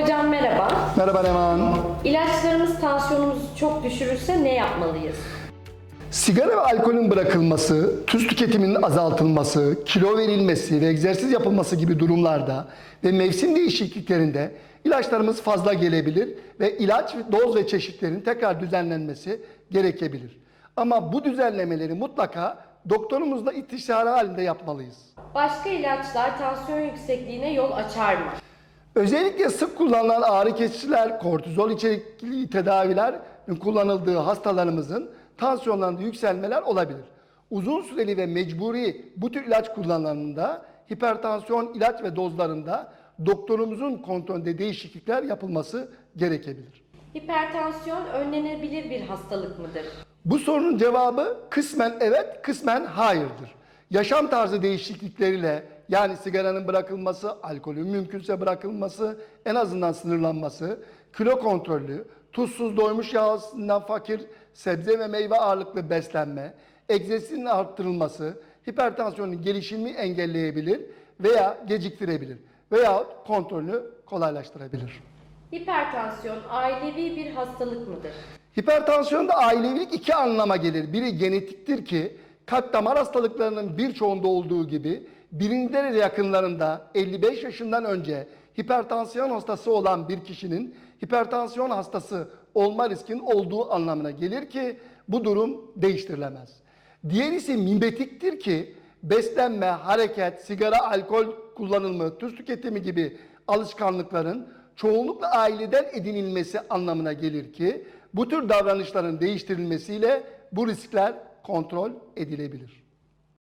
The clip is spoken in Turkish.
Hocam merhaba. Merhaba Leman. İlaçlarımız tansiyonumuzu çok düşürürse ne yapmalıyız? Sigara ve alkolün bırakılması, tuz tüketiminin azaltılması, kilo verilmesi ve egzersiz yapılması gibi durumlarda ve mevsim değişikliklerinde ilaçlarımız fazla gelebilir ve ilaç, doz ve çeşitlerin tekrar düzenlenmesi gerekebilir. Ama bu düzenlemeleri mutlaka doktorumuzla istişare halinde yapmalıyız. Başka ilaçlar tansiyon yüksekliğine yol açar mı? Özellikle sık kullanılan ağrı kesiciler, kortizol içerikli tedaviler kullanıldığı hastalarımızın tansiyonlarında yükselmeler olabilir. Uzun süreli ve mecburi bu tür ilaç kullanıldığında hipertansiyon ilaç ve dozlarında doktorumuzun kontrolünde değişiklikler yapılması gerekebilir. Hipertansiyon önlenebilir bir hastalık mıdır? Bu sorunun cevabı kısmen evet, kısmen hayırdır. Yaşam tarzı değişiklikleriyle yani sigaranın bırakılması, alkolün mümkünse bırakılması, en azından sınırlanması, kilo kontrolü, tuzsuz doymuş yağsından fakir, sebze ve meyve ağırlıklı beslenme, egzersizin arttırılması, hipertansiyonun gelişimini engelleyebilir veya geciktirebilir veya kontrolünü kolaylaştırabilir. Hipertansiyon ailevi bir hastalık mıdır? Hipertansiyonda ailevilik iki anlama gelir. Biri genetiktir ki kalp damar hastalıklarının birçoğunda olduğu gibi birinci derece yakınlarında 55 yaşından önce hipertansiyon hastası olan bir kişinin hipertansiyon hastası olma riskinin olduğu anlamına gelir ki bu durum değiştirilemez. Diğer ise mimetiktir ki beslenme, hareket, sigara, alkol kullanımı, tuz tüketimi gibi alışkanlıkların çoğunlukla aileden edinilmesi anlamına gelir ki bu tür davranışların değiştirilmesiyle bu riskler kontrol edilebilir.